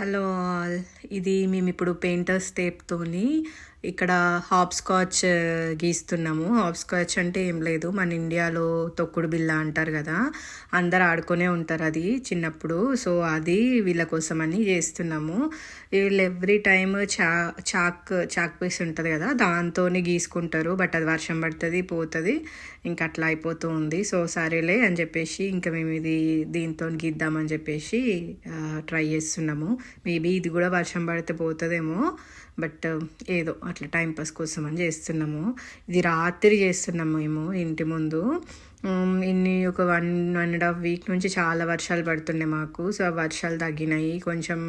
Hello all. ఇది మేము ఇప్పుడు పెయింటర్స్ టేప్తోని ఇక్కడ హాప్ స్కాచ్ గీస్తున్నాము. హాప్ స్కాచ్ అంటే ఏం లేదు. మన ఇండియాలో తొక్కుడు బిల్ల అంటారు కదా అందరు ఆడుకునే ఉంటారు అది చిన్నప్పుడు. సో అది వీళ్ళ కోసం అని చేస్తున్నాము. వీళ్ళు ఎవ్రీ టైమ్ చా చాక్ చాక్ పీస్ ఉంటుంది కదా దాంతోనే గీసుకుంటారు. బట్ అది వర్షం పడుతుంది పోతుంది ఇంకా అట్లా అయిపోతూ ఉంది. సో సరేలే అని చెప్పేసి ఇంకా మేము ఇది దీంతో గీద్దామని చెప్పేసి ట్రై చేస్తున్నాము. మేబీ ఇది కూడా వర్షం పడితే పోతుందేమో బట్ ఏదో అట్లా టైంపాస్ కోసం అని చేస్తున్నాము. ఇది రాత్రి చేస్తున్నాము మేము ఇంటి ముందు. ఇన్ని ఒక one one and half week నుంచి చాలా వర్షాలు పడుతుండే మాకు. సో ఆ వర్షాలు తగ్గినాయి. కొంచెం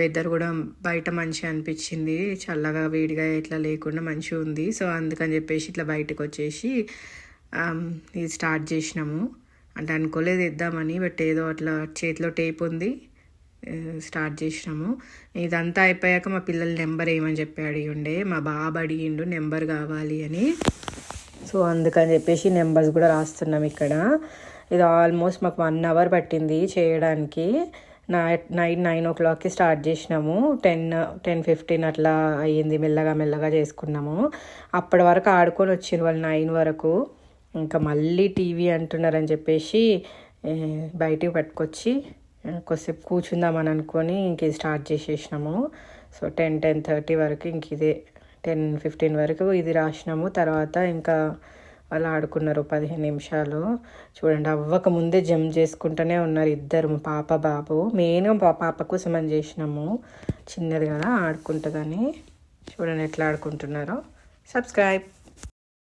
వెదర్ కూడా బయట మంచిగా అనిపించింది. చల్లగా వేడిగా ఇట్లా లేకుండా మంచిగా ఉంది. సో అందుకని చెప్పేసి ఇట్లా బయటకు వచ్చేసి ఇది స్టార్ట్ చేసినాము. అంటే అనుకోలేదు ఇద్దామని బట్ ఏదో అట్లా చేతిలో టేప్ ఉంది. స్టార్ట్ చేసినాము. ఇదంతా అయిపోయాక మా పిల్లల నెంబర్ ఏమని చెప్పి అడిగి ఉండే మా బాబు అడిగిండు నెంబర్ కావాలి అని. సో అందుకని చెప్పేసి నెంబర్స్ కూడా రాస్తున్నాం ఇక్కడ. ఇది ఆల్మోస్ట్ మాకు వన్ అవర్ పట్టింది చేయడానికి. నైట్ నైట్ నైన్ ఓ క్లాక్కి స్టార్ట్ చేసినాము. టెన్ టెన్ ఫిఫ్టీన్ అట్లా అయ్యింది. మెల్లగా మెల్లగా చేసుకున్నాము. అప్పటి వరకు ఆడుకొని వచ్చింది వాళ్ళు నైన్ వరకు. ఇంకా మళ్ళీ టీవీ అంటున్నారని చెప్పేసి బయటికి పట్టుకొచ్చి కొద్దిసేపు కూర్చుందామని అనుకొని ఇంక ఇది స్టార్ట్ చేసేసినాము. సో టెన్ టెన్ థర్టీ వరకు ఇంక ఇదే టెన్ ఫిఫ్టీన్ వరకు ఇది రాసినాము. తర్వాత ఇంకా వాళ్ళు ఆడుకున్నారు పదిహేను నిమిషాలు. చూడండి అవ్వక ముందే జంప్ చేసుకుంటూనే ఉన్నారు ఇద్దరు పాప బాబు. మెయిన్గా పాప కోసం అని చేసినాము. చిన్నది కదా ఆడుకుంటుందని. చూడండి ఎట్లా ఆడుకుంటున్నారో. సబ్స్క్రైబ్.